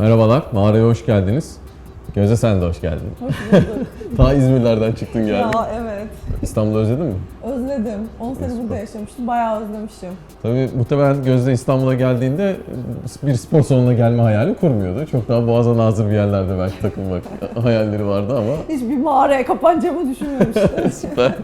Merhabalar, mağaraya hoş geldiniz. Gözde sen de hoş geldin. Hoş bulduk. Ta İzmirlerden çıktın geldin. ya evet. İstanbul'u özledin mi? Özledim. 10 sene burada yaşamıştım. Bayağı özlemişim. Tabii muhtemelen Gözde İstanbul'a geldiğinde bir spor salonuna gelme hayali kurmuyordu. Çok daha boğaza nazır bir yerlerde belki takılmak hayalleri vardı ama Hiçbir mağaraya kapanacağımı düşünmemiştim. süper.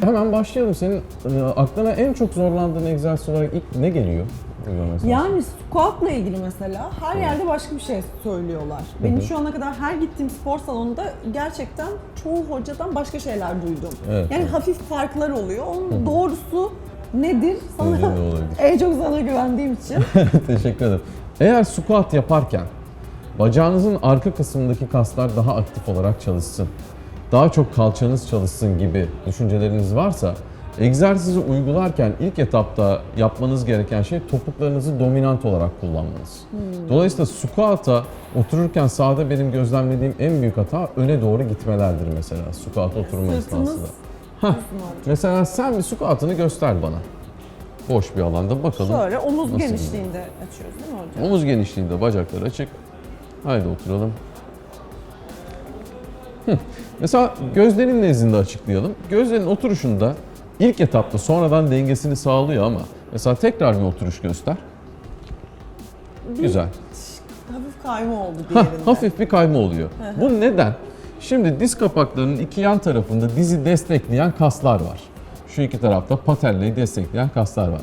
Hemen başlayalım. Senin e, aklına en çok zorlandığın egzersiz olarak ilk ne geliyor? Uygulama esnasında? yani squat'la ilgili mesela her yerde başka bir şey söylüyorlar. Benim şu ana kadar her gittiğim spor salonunda gerçekten çoğu hocadan başka şeyler duydum. Evet, yani evet. hafif farklar oluyor. Onun doğrusu nedir? Sana en çok sana güvendiğim için. Teşekkür ederim. Eğer squat yaparken bacağınızın arka kısmındaki kaslar daha aktif olarak çalışsın, daha çok kalçanız çalışsın gibi düşünceleriniz varsa egzersizi uygularken ilk etapta yapmanız gereken şey topuklarınızı dominant olarak kullanmanız. Dolayısıyla squat'a otururken sağda benim gözlemlediğim en büyük hata öne doğru gitmelerdir mesela squat oturma esnasında. olacak? Mesela sen bir squat'ını göster bana. Boş bir alanda bakalım. Şöyle omuz genişliğinde açıyoruz değil mi hocam? Omuz genişliğinde bacaklar açık. Haydi oturalım. Hı. Mesela gözlerin nezdinde açıklayalım. Gözlerin oturuşunda ilk etapta sonradan dengesini sağlıyor ama mesela tekrar bir oturuş göster. Güzel. Hafif kayma oldu diğerinde. hafif bir kayma oluyor. Bu neden? Şimdi diz kapaklarının iki yan tarafında dizi destekleyen kaslar var. Şu iki tarafta patelleyi destekleyen kaslar var.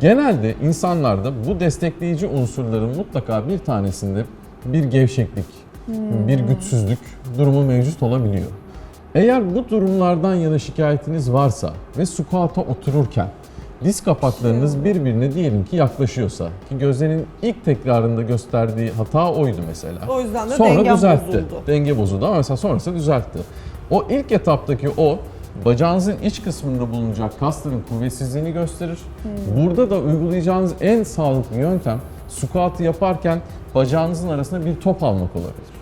Genelde insanlarda bu destekleyici unsurların mutlaka bir tanesinde bir gevşeklik, bir güçsüzlük durumu mevcut olabiliyor. Eğer bu durumlardan yana şikayetiniz varsa ve squat'a otururken diz kapaklarınız birbirine diyelim ki yaklaşıyorsa ki gözlerin ilk tekrarında gösterdiği hata oydu mesela. O yüzden de Sonra dengem düzeltti. bozuldu. Denge bozuldu ama mesela sonrasında düzeltti. O ilk etaptaki o bacağınızın iç kısmında bulunacak kasların kuvvetsizliğini gösterir. Hmm. Burada da uygulayacağınız en sağlıklı yöntem squat'ı yaparken bacağınızın arasına bir top almak olabilir.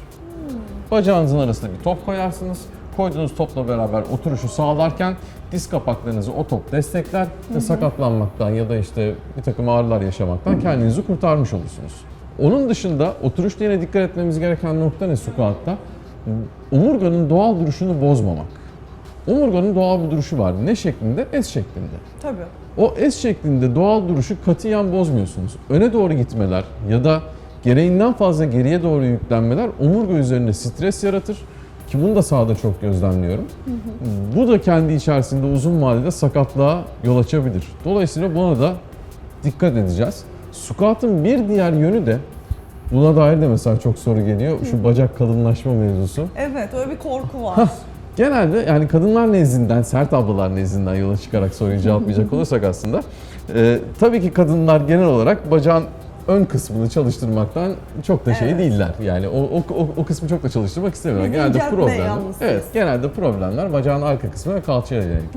Bacağınızın arasına bir top koyarsınız. Koyduğunuz topla beraber oturuşu sağlarken diz kapaklarınızı o top destekler ve sakatlanmaktan ya da işte bir takım ağrılar yaşamaktan kendinizi kurtarmış olursunuz. Onun dışında oturuşta yine dikkat etmemiz gereken nokta ne squat'ta? Omurganın doğal duruşunu bozmamak. Omurganın doğal bir duruşu var. Ne şeklinde? S şeklinde. Tabii. O S şeklinde doğal duruşu katiyen bozmuyorsunuz. Öne doğru gitmeler ya da gereğinden fazla geriye doğru yüklenmeler omurga üzerinde stres yaratır. Ki bunu da sahada çok gözlemliyorum. Bu da kendi içerisinde uzun vadede sakatlığa yol açabilir. Dolayısıyla buna da dikkat edeceğiz. Squat'ın bir diğer yönü de buna dair de mesela çok soru geliyor. Şu bacak kalınlaşma mevzusu. Evet öyle bir korku var. Genelde yani kadınlar nezdinden, sert ablalar nezdinden yola çıkarak soruyu cevaplayacak olursak aslında e, tabii ki kadınlar genel olarak bacağın ön kısmını çalıştırmaktan çok da şey Evet. değiller. Yani o, o, o, o kısmı çok da çalıştırmak istemiyorlar. Biz Genelde inceltme problemler. yanlısıyız. Evet, genelde problemler bacağın arka kısmı ve kalçaya yönelik.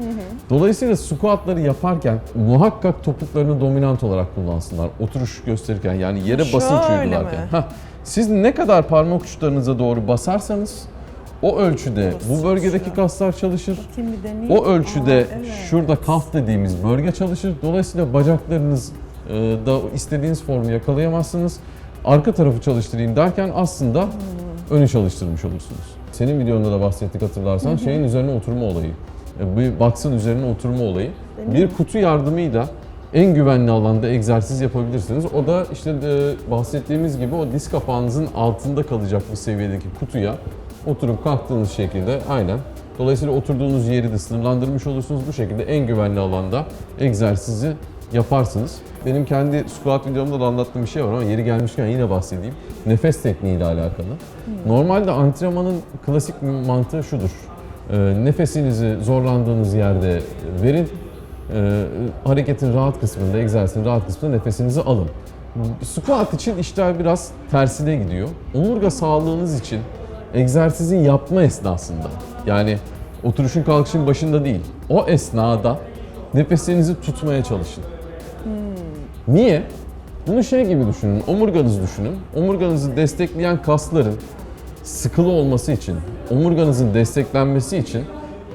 Dolayısıyla squatları yaparken muhakkak topuklarını dominant olarak kullansınlar. Oturuş gösterirken yani yere basınç Şöyle uygularken. mi? Hah, siz ne kadar parmak uçlarınıza doğru basarsanız o ölçüde bu bölgedeki kaslar çalışır. O ölçüde Aa, evet. şurada kalf dediğimiz bölge çalışır. Dolayısıyla bacaklarınız e, da istediğiniz formu yakalayamazsınız. Arka tarafı çalıştırayım derken aslında Hmm. önü çalıştırmış olursunuz. Senin videonda da bahsettik hatırlarsan şeyin üzerine oturma olayı. E, Bir box'ın üzerine oturma olayı. Bir kutu yardımıyla en güvenli alanda egzersiz yapabilirsiniz. O da işte e, bahsettiğimiz gibi o diz kapağınızın altında kalacak bir seviyedeki kutuya oturup kalktığınız şekilde aynen. Dolayısıyla oturduğunuz yeri de sınırlandırmış olursunuz. Bu şekilde en güvenli alanda egzersizi yaparsınız. Benim kendi squat videomda da anlattığım bir şey var ama yeri gelmişken yine bahsedeyim. Nefes tekniği ile alakalı. Normalde antrenmanın klasik mantığı şudur. Ee, nefesinizi zorlandığınız yerde verin. Ee, hareketin rahat kısmında, egzersizin rahat kısmında nefesinizi alın. Squat için işler biraz tersine gidiyor. Omurga sağlığınız için egzersizin yapma esnasında yani oturuşun kalkışın başında değil o esnada nefesinizi tutmaya çalışın. Niye? Bunu şey gibi düşünün, omurganızı düşünün. Omurganızı destekleyen kasların sıkılı olması için, omurganızın desteklenmesi için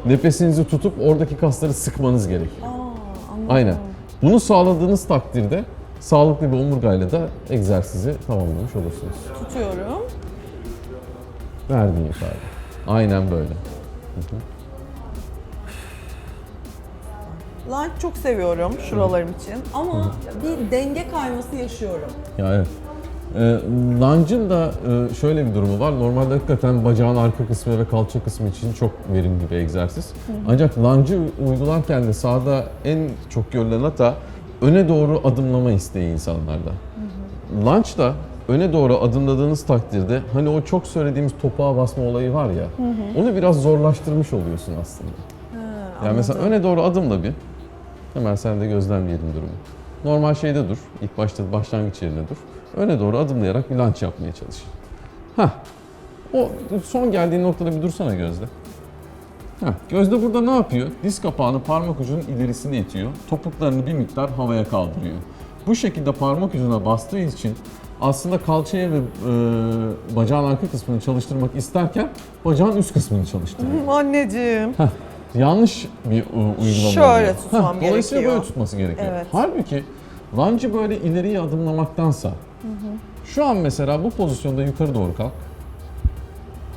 nefesinizi tutup oradaki kasları sıkmanız gerekiyor. Aa. Aynen. Bunu sağladığınız takdirde Sağlıklı bir omurgayla da egzersizi tamamlamış olursunuz. Tutuyorum. Verdiğin ifade. Aynen böyle. Lunge çok seviyorum şuralarım için ama bir denge kayması yaşıyorum. Ya evet. E, lunge'ın da e, şöyle bir durumu var. Normalde hakikaten bacağın arka kısmı ve kalça kısmı için çok verimli bir egzersiz. Ancak lunge'ı uygularken de sahada en çok görülen hata öne doğru adımlama isteği insanlarda. Lunge da öne doğru adımladığınız takdirde hani o çok söylediğimiz topağa basma olayı var ya onu biraz zorlaştırmış oluyorsun aslında. Yani mesela öne doğru adımla bir. Hemen sen de gözlemleyelim durumu. Normal şeyde dur. İlk başta başlangıç yerine dur. Öne doğru adımlayarak bir lunge yapmaya çalış. Hah. O son geldiğin noktada bir dursana Gözde. Heh. Gözde burada ne yapıyor? Diz kapağını parmak ucunun ilerisine itiyor. Topuklarını bir miktar havaya kaldırıyor. Bu şekilde parmak ucuna bastığı için aslında kalçaya ve e, bacağın arka kısmını çalıştırmak isterken bacağın üst kısmını çalıştırıyor. Anneciğim. Heh, yanlış bir e, uygulama Şöyle oluyor. tutmam Heh, Dolayısıyla gerekiyor. böyle tutması gerekiyor. Evet. Halbuki lunge'ı böyle ileriye adımlamaktansa şu an mesela bu pozisyonda yukarı doğru kalk.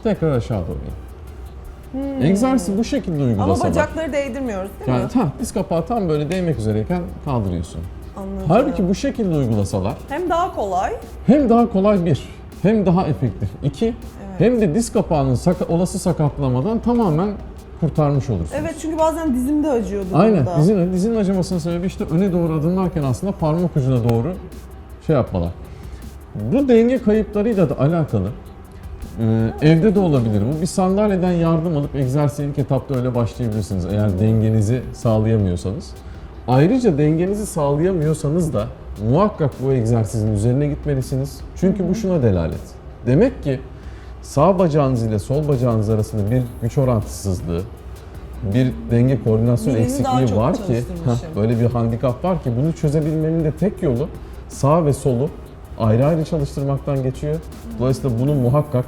Tekrar aşağı doğru in. Egzersizi bu şekilde Hmm. Ama uygulasalar. bacakları değdirmiyoruz değil yani mi? tam diz kapağı tam böyle değmek üzereyken kaldırıyorsun. Anladım. Halbuki bu şekilde uygulasalar Hem daha kolay. hem daha kolay bir, hem daha efektif iki, hem de diz kapağının saka- olası sakatlamadan tamamen kurtarmış olursun. Evet çünkü bazen dizimde acıyor bu Aynen. durumda. Dizinin, dizinin acımasının sebebi işte öne doğru adımlarken aslında parmak ucuna doğru şey yapmalar. Bu denge kayıplarıyla da alakalı. Ee, evde de olabilir bu. Bir sandalyeden yardım alıp egzersize ilk etapta öyle başlayabilirsiniz eğer dengenizi sağlayamıyorsanız. Ayrıca dengenizi sağlayamıyorsanız da muhakkak bu egzersizin üzerine gitmelisiniz. Çünkü bu şuna delalet. Demek ki sağ bacağınız ile sol bacağınız arasında bir güç orantısızlığı, bir denge koordinasyon Birini eksikliği var ki, heh, böyle bir handikap var ki bunu çözebilmenin de tek yolu sağ ve solu ayrı ayrı çalıştırmaktan geçiyor. Dolayısıyla bunu muhakkak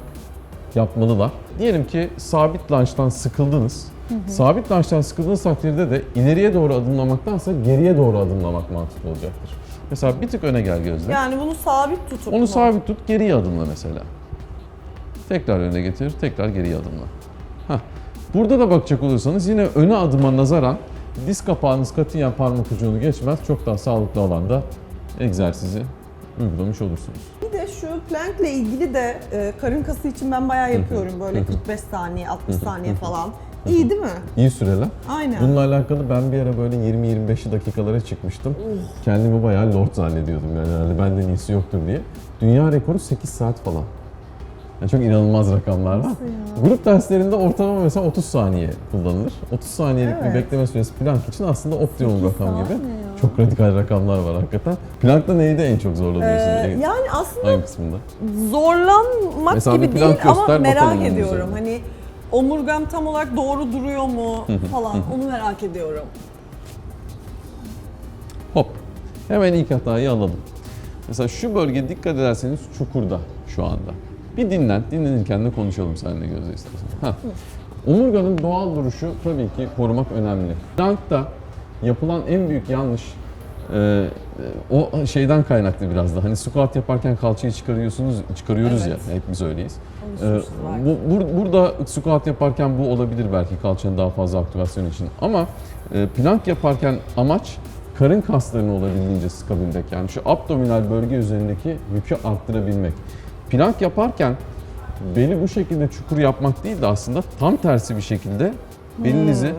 yapmalılar. Diyelim ki sabit lunge'dan sıkıldınız. Sabit lunge'dan sıkıldığınız takdirde de ileriye doğru adımlamaktansa geriye doğru adımlamak mantıklı olacaktır. Mesela bir tık öne gel gözle. Yani bunu sabit tutup Onu mu? sabit tut, geriye adımla mesela. Tekrar öne getir, tekrar geriye adımla. Heh. Burada da bakacak olursanız yine öne adıma nazaran diz kapağınız katiyen parmak ucunu geçmez. Çok daha sağlıklı alanda egzersizi uygulamış olursunuz. Bir de şu plank ile ilgili de e, karın kası için ben bayağı yapıyorum böyle 45 saniye 60 saniye falan. İyi değil mi? İyi süreler. Aynen. Bununla alakalı ben bir ara böyle 20-25 dakikalara çıkmıştım. Kendimi bayağı lord zannediyordum yani herhalde benden iyisi yoktur diye. Dünya rekoru 8 saat falan. Yani çok inanılmaz rakamlar var. Grup derslerinde ortalama mesela 30 saniye kullanılır. 30 saniyelik bir Evet. bekleme süresi plank için aslında optimum rakam gibi. ya? Çok radikal rakamlar var hakikaten. Plankta neydi en çok Ee, zorlanıyorsunuz? yani aslında Hangi kısmında? zorlanmak Mesela gibi bir değil ama merak ediyorum. Hani omurgam tam olarak doğru duruyor mu falan onu merak ediyorum. Hop. Hemen ilk hatayı alalım. Mesela şu bölge dikkat ederseniz çukurda şu anda. Bir dinlen, dinlenirken de konuşalım seninle gözle istersen. Heh. Omurganın doğal duruşu tabii ki korumak önemli. Plankta yapılan en büyük yanlış e, o şeyden kaynaklı biraz da. Hani squat yaparken kalçayı çıkarıyorsunuz, çıkarıyoruz Evet. ya. Hep biz öyleyiz. Ee, bu, bur- burada squat yaparken bu olabilir belki kalçanın daha fazla aktivasyon için. Ama e, plank yaparken amaç karın kaslarını olabildiğince sıkabilmek. Yani şu abdominal bölge üzerindeki yükü arttırabilmek. Plank yaparken beli bu şekilde çukur yapmak değil de aslında tam tersi bir şekilde belinizi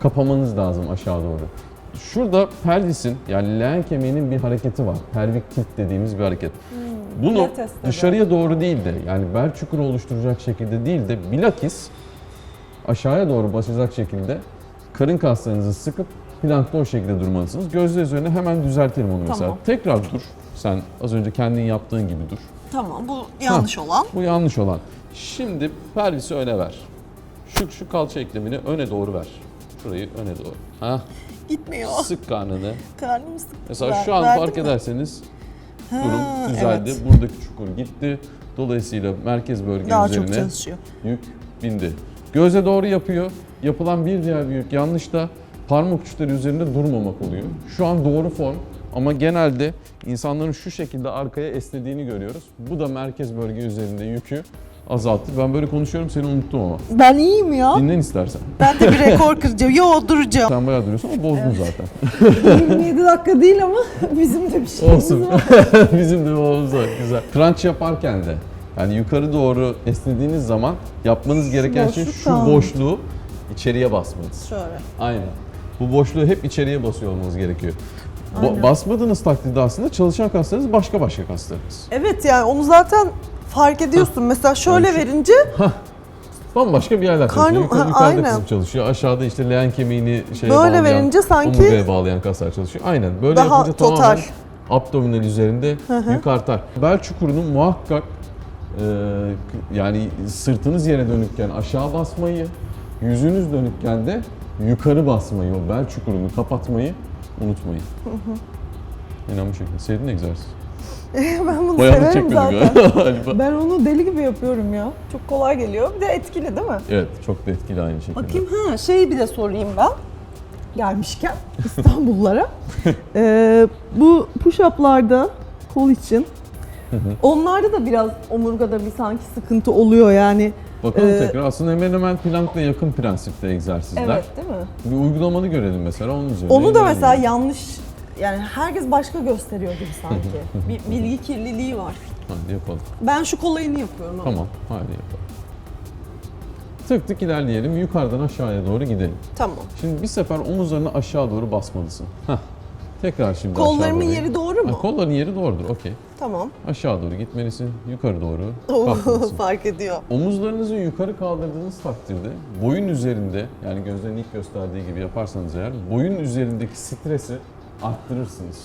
kapamanız lazım aşağı doğru. Şurada pelvisin yani leğen kemiğinin bir hareketi var. Pelvik tilt dediğimiz bir hareket. Bunu Pilates'te de. dışarıya doğru değil de yani bel çukuru oluşturacak şekilde değil de bilakis aşağıya doğru basacak şekilde karın kaslarınızı sıkıp plankta o şekilde durmalısınız. Gözler üzerine hemen düzeltelim onu mesela. Tamam. Tekrar dur. Sen az önce kendin yaptığın gibi dur. Tamam bu yanlış olan. Bu yanlış olan. Şimdi pelvisi öne ver. Şu, şu kalça eklemini öne doğru ver. Şurayı öne doğru. Ha, Gitmiyor. sık karnını. Karnım sıktı. Mesela şu an verdim fark mi? ederseniz Ha, durum düzeldi. evet. Buradaki çukur gitti. Dolayısıyla merkez bölge Daha çok üzerine çalışıyor. yük bindi. Göze doğru yapıyor. Yapılan bir diğer büyük yanlış da parmak uçları üzerinde durmamak oluyor. Şu an doğru form ama genelde insanların şu şekilde arkaya esnediğini görüyoruz. Bu da merkez bölge üzerinde yükü azalttı. Ben böyle konuşuyorum seni unuttum ama. Ben iyiyim ya. Dinlen istersen. Ben de bir rekor kıracağım. Yo duracağım. Sen bayağı duruyorsun ama bozdun zaten. 27 dakika değil ama bizim de bir şeyimiz Olsun. var. Bizim de var. Güzel. Crunch yaparken de yani yukarı doğru esnediğiniz zaman yapmanız gereken şey şu boşluğu içeriye basmanız. Şöyle. Aynen. Bu boşluğu hep içeriye basıyor olmanız gerekiyor. Aynen. basmadığınız takdirde aslında çalışan kaslarınız başka başka kaslarınız. Evet yani onu zaten fark ediyorsun. Mesela şöyle şu- verince Bambaşka bir yerler çalışıyor. Karnım- Yukarı, ha, yukarıda aynen. kısım çalışıyor. Aşağıda işte leğen kemiğini şeye Böyle bağlayan, verince sanki omurgaya bağlayan kaslar çalışıyor. Aynen. Böyle daha yapınca total. tamamen abdominal üzerinde yük artar. Bel çukurunu muhakkak e, yani sırtınız yere dönükken aşağı basmayı, yüzünüz dönükken de yukarı basmayı, o bel çukurunu kapatmayı unutmayın. İnan bu şekilde. Sevdin egzersiz. ben bunu Bayağı severim zaten. galiba. Ben onu deli gibi yapıyorum ya. Çok kolay geliyor. Bir de etkili değil mi? Evet, çok da etkili aynı şekilde. Bakayım ha şeyi bir de sorayım ben. Gelmişken İstanbullulara. Ee, bu push-up'larda kol için onlarda da biraz omurgada bir sanki sıkıntı oluyor yani. Bakalım Ee, tekrar. Aslında hemen hemen plankla yakın prensipte egzersizler. Evet değil mi? Bir uygulamanı görelim mesela onun üzerine. Onu da mesela yanlış yani herkes başka gösteriyor gibi sanki. bir bilgi kirliliği var. Hadi yapalım. Ben şu kolayını yapıyorum ama. Tamam, hadi yapalım. Tık tık ilerleyelim. Yukarıdan aşağıya doğru gidelim. Tamam. Şimdi bir sefer omuzlarını aşağı doğru basmalısın. Heh. Tekrar şimdi aşağı Kollarımın doğru. yeri doğru Ha, mu? kolların yeri doğrudur, okey. Tamam. Aşağı doğru gitmelisin, yukarı doğru kalkmalısın. fark ediyor. Omuzlarınızı yukarı kaldırdığınız takdirde boyun üzerinde yani gözlerin ilk gösterdiği gibi yaparsanız eğer boyun üzerindeki stresi arttırırsınız.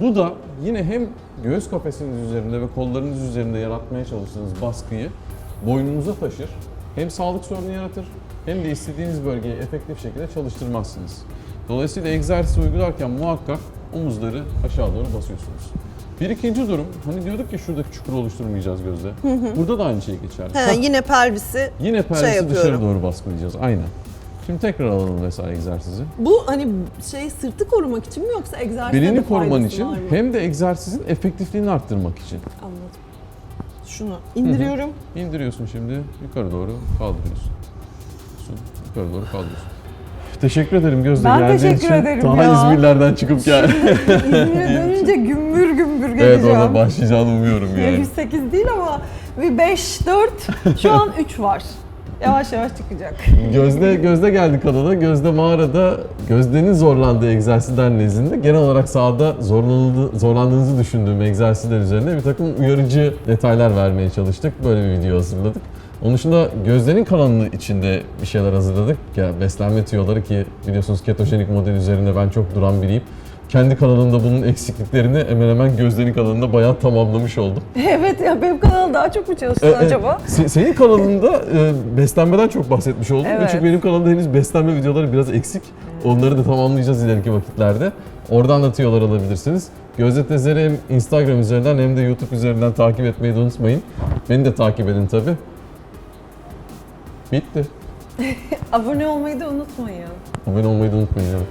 Bu da yine hem göğüs kafesiniz üzerinde ve kollarınız üzerinde yaratmaya çalıştığınız baskıyı boynunuza taşır. Hem sağlık sorunu yaratır hem de istediğiniz bölgeyi efektif şekilde çalıştırmazsınız. Dolayısıyla egzersiz uygularken muhakkak omuzları aşağı doğru basıyorsunuz. Bir ikinci durum, hani diyorduk ya şuradaki çukur oluşturmayacağız gözde. Burada da aynı şey geçerli. He, yine pelvisi Yine pelvisi yapıyorum. dışarı doğru baskılayacağız. Aynen. Şimdi tekrar alalım mesela egzersizi. Bu hani şey sırtı korumak için mi yoksa egzersizde de Belini koruman için var mı? hem de egzersizin efektifliğini arttırmak için. Anladım. Şunu indiriyorum. İndiriyorsun şimdi, yukarı doğru kaldırıyorsun. Yukarı doğru kaldırıyorsun. Teşekkür ederim Gözde Ben geldiğin teşekkür için. ederim Daha ya. İzmirlerden çıkıp gel. İzmir'e dönünce gümbür gümbür evet geleceğim. orada başlayacağını umuyorum Ya yani. 108 değil ama bir 5, 4, şu an 3 var. Yavaş yavaş çıkacak. Gözde Gözde geldi kanala. Gözde mağarada Gözde'nin zorlandığı egzersizler nezdinde genel olarak sahada zorlanıldı, zorlandığınızı düşündüğüm egzersizler üzerine bir takım uyarıcı detaylar vermeye çalıştık. Böyle bir video hazırladık. Onun dışında Gözde'nin kanalının içinde bir şeyler hazırladık. Ya beslenme tüyoları ki biliyorsunuz ketojenik model üzerinde ben çok duran biriyim. Kendi kanalımda bunun eksikliklerini hemen hemen Gözde'nin kanalında bayağı tamamlamış oldum. evet ya benim kanal daha çok mu çalışsın E, e, acaba? se- senin kanalında e, beslenmeden çok bahsetmiş oldum. Evet. Çünkü benim kanalımda henüz beslenme videoları biraz eksik. Onları da tamamlayacağız ileriki vakitlerde. Oradan da tüyolar alabilirsiniz. Gözde Tezer'i hem Instagram üzerinden hem de YouTube üzerinden takip etmeyi de unutmayın. Beni de takip edin tabi. Bitti. Abone olmayı da unutmayın. Abone olmayı da unutmayın evet.